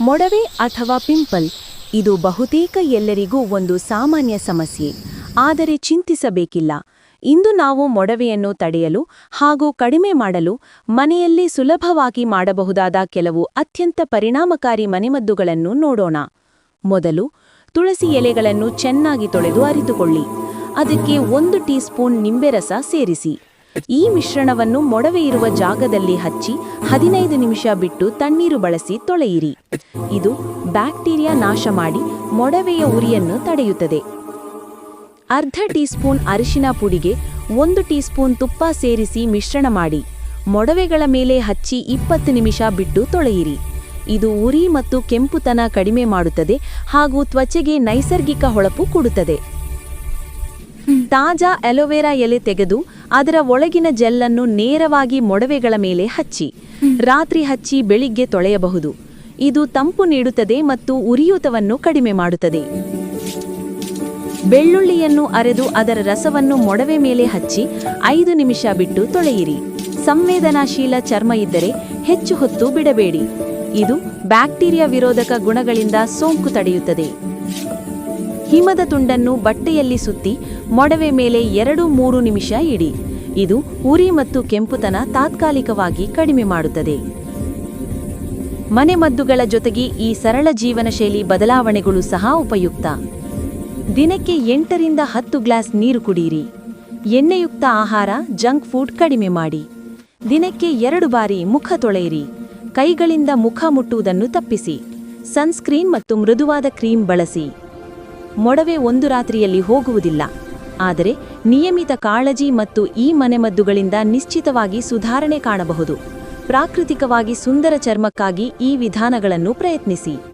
ಮೊಡವೆ ಅಥವಾ ಪಿಂಪಲ್, ಇದು ಬಹುತೇಕ ಎಲ್ಲರಿಗೂ ಒಂದು ಸಾಮಾನ್ಯ ಸಮಸ್ಯೆ. ಆದರೆ ಚಿಂತಿಸಬೇಕಿಲ್ಲ. ಇಂದು ನಾವು ಮೊಡವೆಯನ್ನು ತಡೆಯಲು ಹಾಗೂ ಕಡಿಮೆ ಮಾಡಲು ಮನೆಯಲ್ಲಿ ಸುಲಭವಾಗಿ ಮಾಡಬಹುದಾದ ಕೆಲವು ಅತ್ಯಂತ ಪರಿಣಾಮಕಾರಿ ಮನೆಮದ್ದುಗಳನ್ನು ನೋಡೋಣ. ಮೊದಲು ತುಳಸಿ ಎಲೆಗಳನ್ನು ಚೆನ್ನಾಗಿ ತೊಳೆದು ಅರಿತುಕೊಳ್ಳಿ. ಅದಕ್ಕೆ ಒಂದು ಟೀ ಸ್ಪೂನ್ ನಿಂಬೆರಸ ಸೇರಿಸಿ. ಈ ಮಿಶ್ರಣವನ್ನು ಮೊಡವೆ ಇರುವ ಜಾಗದಲ್ಲಿ ಹಚ್ಚಿ ಹದಿನೈದು ನಿಮಿಷ ಬಿಟ್ಟು ತಣ್ಣೀರು ಬಳಸಿ ತೊಳೆಯಿರಿ. ಇದು ಬ್ಯಾಕ್ಟೀರಿಯಾ ನಾಶ ಮಾಡಿ ಮೊಡವೆಯ ಉರಿಯನ್ನು ತಡೆಯುತ್ತದೆ. ಅರ್ಧ ಟೀ ಸ್ಪೂನ್ ಅರಿಶಿನ ಪುಡಿಗೆ ಒಂದು ಟೀ ಸ್ಪೂನ್ ತುಪ್ಪ ಸೇರಿಸಿ ಮಿಶ್ರಣ ಮಾಡಿ ಮೊಡವೆಗಳ ಮೇಲೆ ಹಚ್ಚಿ ಇಪ್ಪತ್ತು ನಿಮಿಷ ಬಿಟ್ಟು ತೊಳೆಯಿರಿ. ಇದು ಉರಿ ಮತ್ತು ಕೆಂಪುತನ ಕಡಿಮೆ ಮಾಡುತ್ತದೆ ಹಾಗೂ ತ್ವಚೆಗೆ ನೈಸರ್ಗಿಕ ಹೊಳಪು ಕೊಡುತ್ತದೆ. ತಾಜಾ ಅಲೋವೆರಾ ಎಲೆ ತೆಗೆದು ಅದರ ಒಳಗಿನ ಜೆಲ್ಲನ್ನು ನೇರವಾಗಿ ಮೊಡವೆಗಳ ಮೇಲೆ ಹಚ್ಚಿ, ರಾತ್ರಿ ಹಚ್ಚಿ ಬೆಳಿಗ್ಗೆ ತೊಳೆಯಬಹುದು. ಇದು ತಂಪು ನೀಡುತ್ತದೆ ಮತ್ತು ಉರಿಯೂತವನ್ನು ಕಡಿಮೆ ಮಾಡುತ್ತದೆ. ಬೆಳ್ಳುಳ್ಳಿಯನ್ನು ಅರೆದು ಅದರ ರಸವನ್ನು ಮೊಡವೆ ಮೇಲೆ ಹಚ್ಚಿ ಐದು ನಿಮಿಷ ಬಿಟ್ಟು ತೊಳೆಯಿರಿ. ಸಂವೇದನಾಶೀಲ ಚರ್ಮ ಇದ್ದರೆ ಹೆಚ್ಚು ಹೊತ್ತು ಬಿಡಬೇಡಿ. ಇದು ಬ್ಯಾಕ್ಟೀರಿಯಾ ವಿರೋಧಕ ಗುಣಗಳಿಂದ ಸೋಂಕು ತಡೆಯುತ್ತದೆ. ಹಿಮದ ತುಂಡನ್ನು ಬಟ್ಟೆಯಲ್ಲಿ ಸುತ್ತಿ ಮೊಡವೆ ಮೇಲೆ ಎರಡು ಮೂರು ನಿಮಿಷ ಇಡಿ. ಇದು ಉರಿ ಮತ್ತು ಕೆಂಪುತನ ತಾತ್ಕಾಲಿಕವಾಗಿ ಕಡಿಮೆ ಮಾಡುತ್ತದೆ. ಮನೆಮದ್ದುಗಳ ಜೊತೆಗೆ ಈ ಸರಳ ಜೀವನ ಶೈಲಿ ಬದಲಾವಣೆಗಳು ಸಹ ಉಪಯುಕ್ತ. ದಿನಕ್ಕೆ ಎಂಟರಿಂದ ಹತ್ತು ಗ್ಲಾಸ್ ನೀರು ಕುಡಿಯಿರಿ ಎಣ್ಣೆಯುಕ್ತ ಆಹಾರ, ಜಂಕ್ ಫುಡ್ ಕಡಿಮೆ ಮಾಡಿ. ದಿನಕ್ಕೆ ಎರಡು ಬಾರಿ ಮುಖ ತೊಳೆಯಿರಿ. ಕೈಗಳಿಂದ ಮುಖ ಮುಟ್ಟುವುದನ್ನು ತಪ್ಪಿಸಿ. ಸನ್ಸ್ಕ್ರೀನ್ ಮತ್ತು ಮೃದುವಾದ ಕ್ರೀಮ್ ಬಳಸಿ. ಮೊಡವೆ ಒಂದು ರಾತ್ರಿಯಲ್ಲಿ ಹೋಗುವುದಿಲ್ಲ. ಆದರೆ ನಿಯಮಿತ ಕಾಳಜಿ ಮತ್ತು ಈ ಮನೆಮದ್ದುಗಳಿಂದ ನಿಶ್ಚಿತವಾಗಿ ಸುಧಾರಣೆ ಕಾಣಬಹುದು. ಪ್ರಾಕೃತಿಕವಾಗಿ ಸುಂದರ ಚರ್ಮಕ್ಕಾಗಿ ಈ ವಿಧಾನಗಳನ್ನು ಪ್ರಯತ್ನಿಸಿ.